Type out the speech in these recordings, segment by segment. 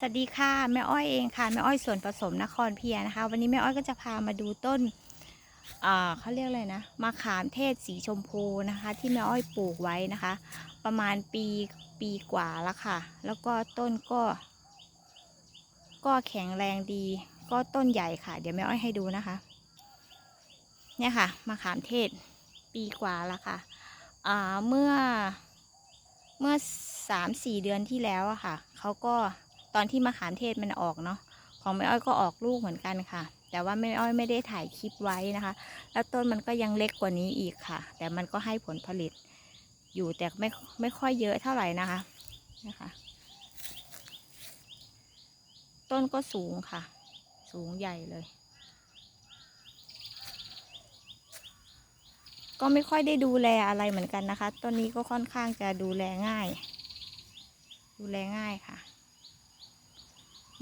สวัสดีค่ะแม่อ้อยเองค่ะแม่อ้อยส่วนผสมนครเพียนะคะ วันนี้แม่อ้อยก็จะพามาดูต้นเขาเรียกอะไรนะมะขามเทศสีชมพูนะคะ ที่แม่อ้อยปลูกไว้นะคะ ประมาณปีปีกว่าแล้วค่ะ แล้วก็ต้นก็ ก็แข็งแรงดี ก็ต้นใหญ่ค่ะ เดี๋ยวแม่อ้อยให้ดูนะคะ เนี่ยค่ะมะขามเทศปีกว่าแล้วค่ะเมื่อเมื่อสามสี่เดือนที่แล้วอะค่ะเขาก็ อนที่มะขามเทศมันออกเนาะของแม่อ้อยก็ออกลูกเหมือนกันค่ะ แต่ว่าแม่อ้อยไม่ได้ถ่ายคลิปไว้นะคะ แล้วต้นมันก็ยังเล็กกว่านี้อีกค่ะ แต่มันก็ให้ผลผลิต อยู่แต่ไม่ไม่ค่อยเยอะเท่าไหร่นะคะนะคะต้นก็สูงค่ะ สูงใหญ่เลย ก็ไม่ค่อยได้ดูแลอะไรเหมือนกันนะคะ ต้นนี้ก็ค่อนข้างจะดูแลง่าย ดูแลง่ายค่ะ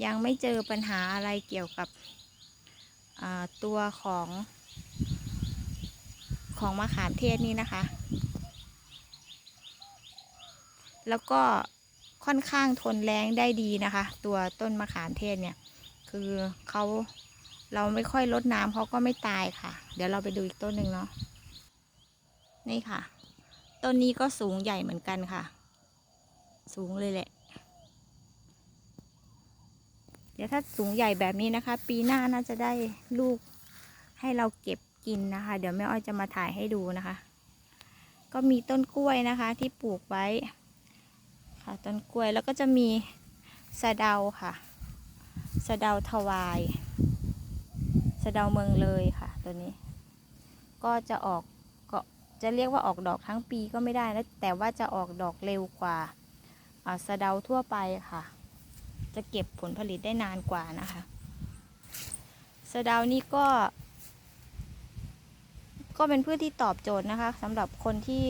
ยังไม่เจอปัญหาอะไรเกี่ยวกับตัวของของมะขามเทศนี้นะคะ แล้วก็ค่อนข้างทนแรงได้ดีนะคะ ตัวต้นมะขามเทศเนี่ย คือเขาเราไม่ค่อยลดน้ำเขาก็ไม่ตายค่ะ เดี๋ยวเราไปดูอีกต้นหนึ่งเนาะนี่ค่ะ ต้นนี้ก็สูงใหญ่เหมือนกันค่ะ สูงเลยแหละ เดี๋ยวถ้าสูงใหญ่แบบนี้นะคะ ปีหน้าน่าจะได้ลูกให้เราเก็บกินนะคะ เดี๋ยวแม่อ้อยจะมาถ่ายให้ดูนะคะ ก็มีต้นกล้วยนะคะที่ปลูกไว้ ค่ะต้นกล้วยแล้วก็จะมีสะเดาค่ะสะเดาทวายสะเดาเมืองเลยค่ะ ตัวนี้ ก็จะออกก็จะเรียกว่าออกดอกทั้งปีก็ไม่ได้นะแต่ว่าจะออกดอกเร็วกว่าอ่าสะเดาทั่วไปค่ะ จะเก็บผลผลิตได้นานกว่านะคะสะดานี่ก็ ก็เป็นพืชที่ตอบโจทย์นะคะสำหรับคนที่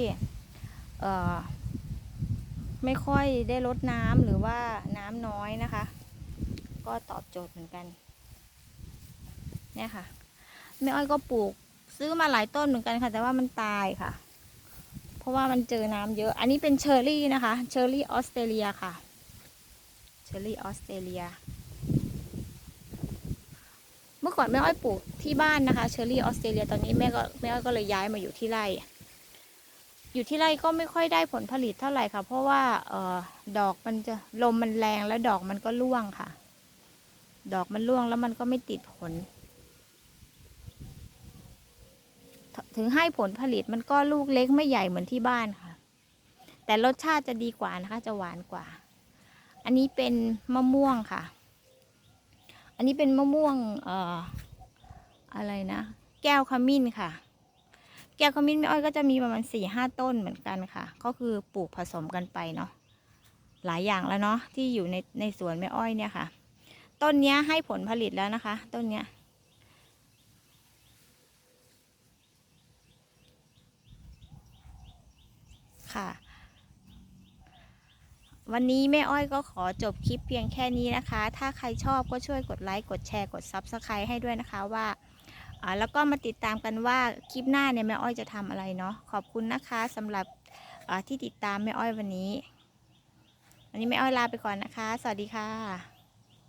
ไม่ค่อยได้ลดน้ำหรือว่าน้ำน้อยนะคะ ก็ตอบโจทย์เหมือนกันเนี่ยค่ะแม่อ้อยก็ปลูกซื้อมาหลายต้นเหมือนกันค่ะ แต่ว่ามันตายค่ะ เพราะว่ามันเจอน้ำเยอะ อันนี้เป็นเชอร์รี่นะคะ เชอร์รี่ออสเตรเลียค่ะ เชอรี่ออสเตรเลีย เมื่อก่อนแม่อ้อยปลูกที่บ้านนะคะ เชอร์รี่ออสเตรเลียตอนนี้แม่ก็แม่อ้อยก็เลยย้ายมาอยู่ที่ไร่ อยู่ที่ไร่ก็ไม่ค่อยได้ผลผลิตเท่าไหร่ค่ะ เพราะว่าเออดอกมันจะลมมันแรงแล้วดอกมันก็ร่วงค่ะ ดอกมันร่วงแล้วมันก็ไม่ติดผล ถึงให้ผลผลิตมันก็ลูกเล็กไม่ใหญ่เหมือนที่บ้านค่ะ แต่รสชาติจะดีกว่านะคะ จะหวานกว่า อันนี้เป็นมะม่วงค่ะ อันนี้เป็นมะม่วงเอ่ออะไรนะ แก้วขมิ้นค่ะ แก้วขมิ้นแม่อ้อยก็จะมีประมาณสี่ห้าต้นเหมือนกันค่ะ ก็คือปลูกผสมกันไปเนาะหลายอย่างแล้วเนาะที่อยู่ในในสวนแม่อ้อยเนี่ยค่ะ ต้นเนี้ยให้ผลผลิตแล้วนะคะ ต้นเนี้ยค่ะ วันนี้แม่อ้อยก็ขอจบคลิปเพียงแค่นี้นะคะ ถ้าใครชอบก็ช่วยกดไลค์ กดแชร์ กด Subscribe ให้ด้วยนะคะว่าแล้วก็มาติดตามกันว่าคลิปหน้าเนี่ยแม่อ้อยจะทำอะไรเนาะ ขอบคุณนะคะสำหรับที่ติดตามแม่อ้อยวันนี้ วันนี้แม่อ้อยลาไปก่อนนะคะ สวัสดีค่ะ